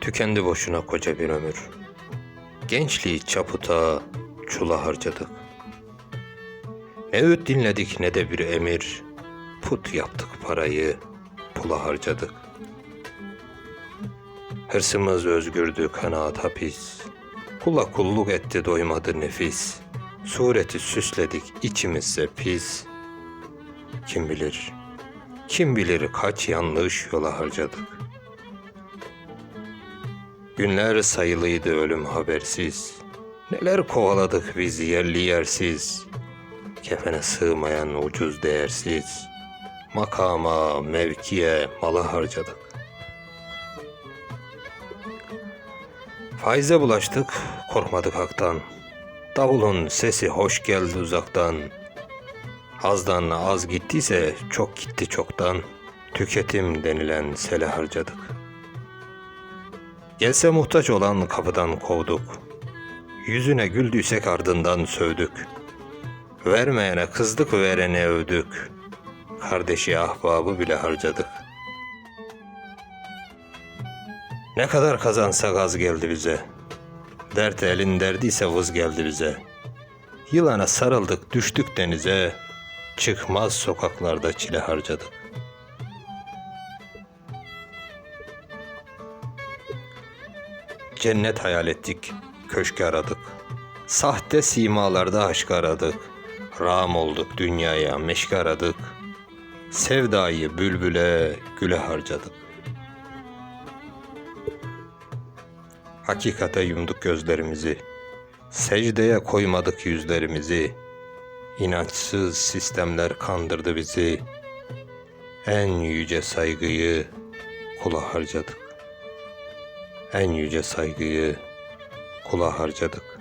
Tükendi boşuna koca bir ömür. Gençliği çaputa, çula harcadık. Ne öğüt dinledik ne de bir emir. Put yaptık parayı, pula harcadık. Hırsımız özgürdü kanaat hapis. Kula kulluk etti doymadı nefis. Sureti süsledik içimizse pis. Kim bilir kim bilir kaç yanlış yola harcadık. Günler sayılıydı ölüm habersiz. Neler kovaladık biz yerli yersiz. Kefene sığmayan ucuz değersiz. Makama, mevkiye, mala harcadık. Faize bulaştık, korkmadık haktan. Davulun sesi hoş geldi uzaktan. Azdan az gittiyse çok gitti çoktan. Tüketim denilen sele harcadık. Gelse muhtaç olan kapıdan kovduk. Yüzüne güldüysek ardından sövdük. Vermeyene kızdık verene övdük. Kardeşi ahbabı bile harcadık. Ne kadar kazansak az geldi bize. Dert elin derdiyse vız geldi bize. Yılana sarıldık düştük denize. Çıkmaz sokaklarda çile harcadık. Cennet hayal ettik, köşk aradık. Sahte simalarda aşk aradık. Ram olduk dünyaya, meşk aradık. Sevdayı bülbüle, güle harcadık. Hakikate yumduk gözlerimizi. Secdeye koymadık yüzlerimizi. İnançsız sistemler kandırdı bizi. En yüce saygıyı kula harcadık. En yüce saygıyı kula harcadık.